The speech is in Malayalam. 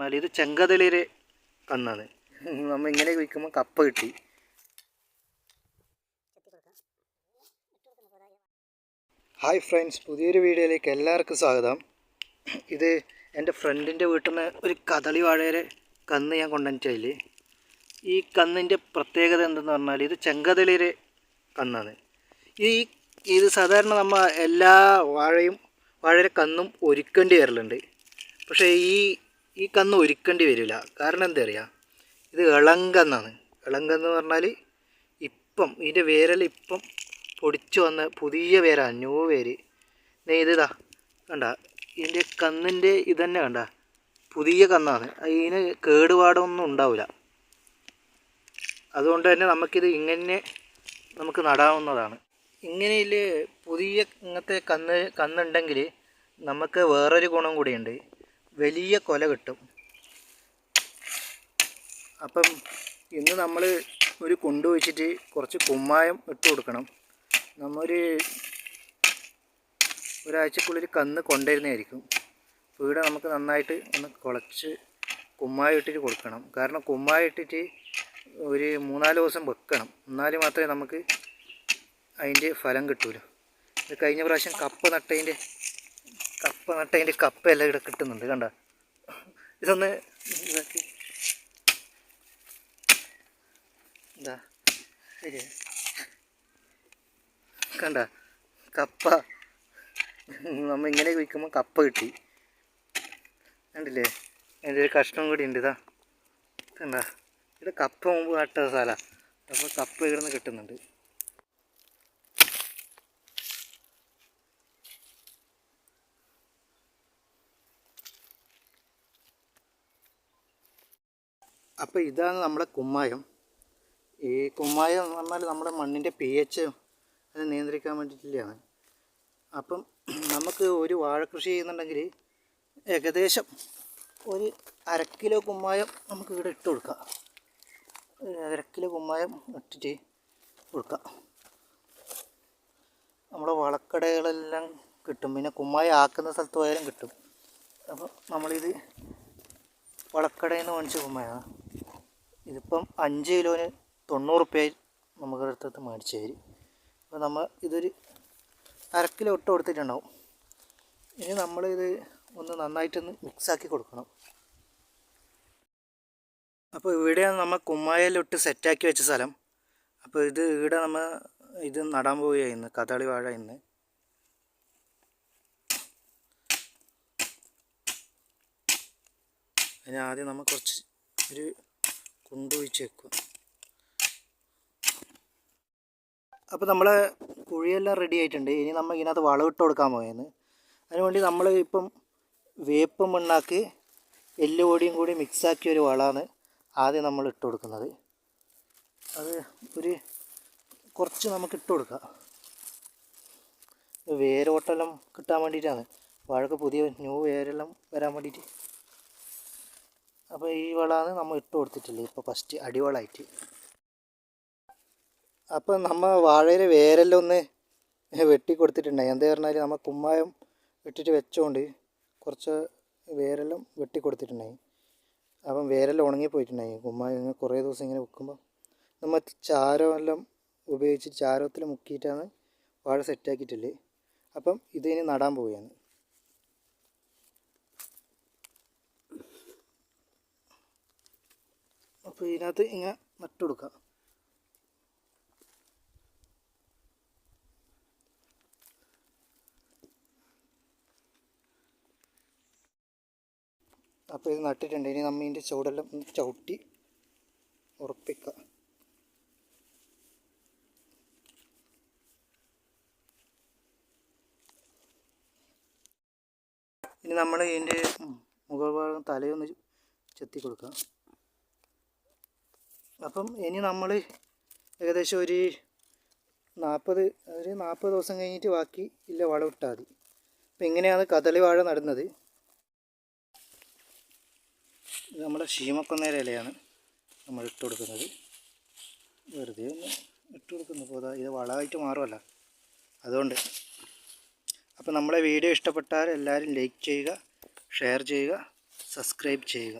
എന്നാൽ ഇത് ചെങ്കതളിയുടെ കന്നാണ്. നമ്മൾ ഇങ്ങനെ വയ്ക്കുമ്പോൾ കപ്പ കിട്ടി. ഹായ് ഫ്രണ്ട്സ് പുതിയൊരു വീഡിയോയിലേക്ക് എല്ലാവർക്കും സ്വാഗതം. ഇത് എന്റെ ഫ്രണ്ടിന്റെ വീട്ടിൽ നിന്ന് ഒരു കദളി വാഴയുടെ കന്ന് ഞാൻ കൊണ്ടുവന്നിട്ടില്ല ഈ കന്നിന്റെ പ്രത്യേകത എന്തെന്ന് പറഞ്ഞാൽ ഇത് ചെങ്കതളിയുടെ കന്നാണ്. ഈ ഇത് സാധാരണ നമ്മൾ എല്ലാ വാഴയും വാഴയുടെ കന്നും ഒരുക്കേണ്ടി വരലുണ്ട്. പക്ഷേ ഈ ഈ കന്ന് ഒരുക്കേണ്ടി വരില്ല. കാരണം എന്താ അറിയുക ഇത് ഇളങ്കന്നാണ്. ഇളങ്കന്ന് പറഞ്ഞാൽ ഇപ്പം ഇതിന്റെ വേരൽ ഇപ്പം പൊടിച്ചു വന്ന പുതിയ വേരാണ് ന്യൂ വേര്. നെയ്തതാ കണ്ട? ഇതിന്റെ കന്നിന്റെ ഇതന്നെ കണ്ട? പുതിയ കന്നാണ്. അതിന് കേടുപാടൊന്നും ഉണ്ടാവില്ല. അതുകൊണ്ട് തന്നെ നമുക്കിത് ഇങ്ങനെ നമുക്ക് നടാവുന്നതാണ്. ഇങ്ങനെയിൽ പുതിയ ഇങ്ങനത്തെ കന്ന് കന്നുണ്ടെങ്കിൽ നമുക്ക് വേറൊരു ഗുണം കൂടിയുണ്ട്. വലിയ കൊല കിട്ടും. അപ്പം ഇന്ന് നമ്മൾ ഒരു കുണ്ട് വെച്ചിട്ട് കുറച്ച് കുമ്മായം ഇട്ട് കൊടുക്കണം. നമ്മൊരു ഒരാഴ്ചക്കുള്ളിൽ കന്ന് കൊണ്ടുവരുന്നതായിരിക്കും. ഇവിടെ നമുക്ക് നന്നായിട്ട് ഒന്ന് കുളച്ച് കുമ്മായം ഇട്ടിട്ട് കൊടുക്കണം. കാരണം കുമ്മായം ഇട്ടിട്ട് ഒരു മൂന്നാൽ ദിവസം വെക്കണം. എന്നാൽ മാത്രമേ നമുക്ക് അതിന്റെ ഫലം കിട്ടൂലൂ. കഴിഞ്ഞ പ്രാവശ്യം കപ്പ് നട്ടതിന്റെ കപ്പ അതിന്റെ കപ്പ എല്ലാം ഇവിടെ കിട്ടുന്നുണ്ട് കണ്ട? ഇതൊന്ന് ഇതാക്കി. എന്താ കണ്ട? കപ്പ. നമ്മ ഇങ്ങനെ വയ്ക്കുമ്പോൾ കപ്പ കിട്ടി. കണ്ടില്ലേ? അതിന്റെ ഒരു കഷ്ണം കൂടി ഉണ്ട് ഇതാ. കണ്ട? ഇവിടെ കപ്പ മുമ്പ് കാട്ടുന്ന സ്ഥലമാണ് അപ്പോൾ കപ്പ ഇവിടെ നിന്ന് കിട്ടുന്നുണ്ട്. അപ്പോൾ ഇതാണ് നമ്മുടെ കുമ്മായം. ഈ കുമ്മായം എന്ന് പറഞ്ഞാൽ നമ്മുടെ മണ്ണിന്റെ പി എച്ച് അത് നിയന്ത്രിക്കാൻ വേണ്ടിയിട്ടുള്ളതാണ് അപ്പം നമുക്ക് ഒരു വാഴ കൃഷി ചെയ്യുന്നുണ്ടെങ്കിൽ ഏകദേശം ഒരു അര കിലോ കുമ്മായം നമുക്ക് ഇവിടെ ഇട്ട് കൊടുക്കാം. അരക്കിലോ അര കിലോ കുമ്മായം ഇട്ടിട്ട് കൊടുക്കാം. നമ്മുടെ വളക്കടകളെല്ലാം കിട്ടും. പിന്നെ കുമ്മായം ആക്കുന്ന സ്ഥലത്ത് പോയാലും കിട്ടും. അപ്പോൾ നമ്മളിത് വളക്കടയിൽ നിന്ന് മേടിച്ച കുമ്മായാണ് ഇതിപ്പം അഞ്ച് കിലോന് തൊണ്ണൂറ് റുപ്യ നമുക്ക് അടുത്തത് മേടിച്ചു തരും. അപ്പോൾ നമ്മൾ ഇതൊരു അര ഇട്ട് കൊടുത്തിട്ടുണ്ടാവും. ഇനി നമ്മളിത് ഒന്ന് നന്നായിട്ടൊന്ന് മിക്സാക്കി കൊടുക്കണം. അപ്പോൾ ഇവിടെയാണ് നമ്മൾ കുമ്മായലൊട്ട് സെറ്റാക്കി വെച്ച സ്ഥലം. അപ്പോൾ ഇത് ഇവിടെ നമ്മൾ ഇത് നടാൻ പോവുകയാണ് ഇന്ന് കദളി വാഴ ഇന്ന്. അതിനാദ്യം നമ്മൾ കുറച്ച് ഒരു കുണ്ട് ഒഴിച്ച് വെക്കുക അപ്പോൾ നമ്മളെ കുഴിയെല്ലാം റെഡി ആയിട്ടുണ്ട്. ഇനി നമ്മൾ ഇതിനകത്ത് വളമിട്ട് കൊടുക്കാൻ പോയെന്ന്. അതിനുവേണ്ടി നമ്മൾ ഇപ്പം വേപ്പ് മണ്ണാക്കി എല്ലുപൊടിയും കൂടി മിക്സാക്കിയ ഒരു വളമാണ് ആദ്യം നമ്മൾ ഇട്ട് കൊടുക്കുന്നത്. അത് ഒരു കുറച്ച് നമുക്ക് ഇട്ട് കൊടുക്കാം. വേരോട്ടെല്ലാം കിട്ടാൻ വേണ്ടിയിട്ടാണ്. വാഴക്ക് പുതിയ ന്യൂ വേരെല്ലാം വരാൻ വേണ്ടിയിട്ട് അപ്പോൾ ഈ വളമാണ് നമ്മൾ ഇട്ട് കൊടുത്തിട്ടുള്ളത് ഇപ്പോൾ ഫസ്റ്റ് അടിവളമായിട്ട് അപ്പോൾ നമ്മൾ വാഴയിലെ വേരെല്ലാം ഒന്ന് വെട്ടി എന്താ പറഞ്ഞാൽ നമ്മൾ കുമ്മായം ഇട്ടിട്ട് വെച്ചോണ്ട് കുറച്ച് വേരെല്ലാം വെട്ടി കൊടുത്തിട്ടുണ്ടായി. അപ്പം വേരെല്ലാം ഉണങ്ങിപ്പോയിട്ടുണ്ടായി കുമ്മായം ഇങ്ങനെ കുറേ ദിവസം ഇങ്ങനെ വെക്കുമ്പോൾ നമ്മൾ ചാരമെല്ലാം ഉപയോഗിച്ച് ചാരത്തിൽ മുക്കിയിട്ടാണ് വാഴ സെറ്റാക്കിയിട്ടുള്ളത് അപ്പം ഇതിനി നടാൻ പോവുകയാണ്. അപ്പോൾ ഇതിനകത്ത് ഇങ്ങനെ നട്ടു കൊടുക്കുക അപ്പോൾ ഇത് നട്ടിട്ടുണ്ട്. ഇനി നമ്മൾ ഇതിന്റെ ചുവടെല്ലാം ഒന്ന് ചവിട്ടി ഉറപ്പിക്കുക. ഇനി നമ്മൾ ഇതിന്റെ മുകൾ ഭാഗം തലയൊന്ന് ചെത്തി കൊടുക്കാം അപ്പം ഇനി നമ്മൾ ഏകദേശം ഒരു നാൽപ്പത് ഒരു നാൽപ്പത് ദിവസം കഴിഞ്ഞിട്ട് ബാക്കി ഇല്ല വളം ഇട്ടാൽ മതി. അപ്പം ഇങ്ങനെയാണ് കദളി വാഴ നടുന്നത്. ഇത് നമ്മുടെ ശീമക്കൊന്നേര ഇലയാണ് നമ്മൾ ഇട്ട് കൊടുക്കുന്നത്. വെറുതെ ഒന്ന് ഇട്ട് കൊടുക്കുന്നു. പോതാ ഇത് വളമായിട്ട് മാറുമല്ല. അതുകൊണ്ട് അപ്പോൾ നമ്മളെ വീഡിയോ ഇഷ്ടപ്പെട്ടാൽ എല്ലാവരും ലൈക്ക് ചെയ്യുക ഷെയർ ചെയ്യുക സബ്സ്ക്രൈബ് ചെയ്യുക.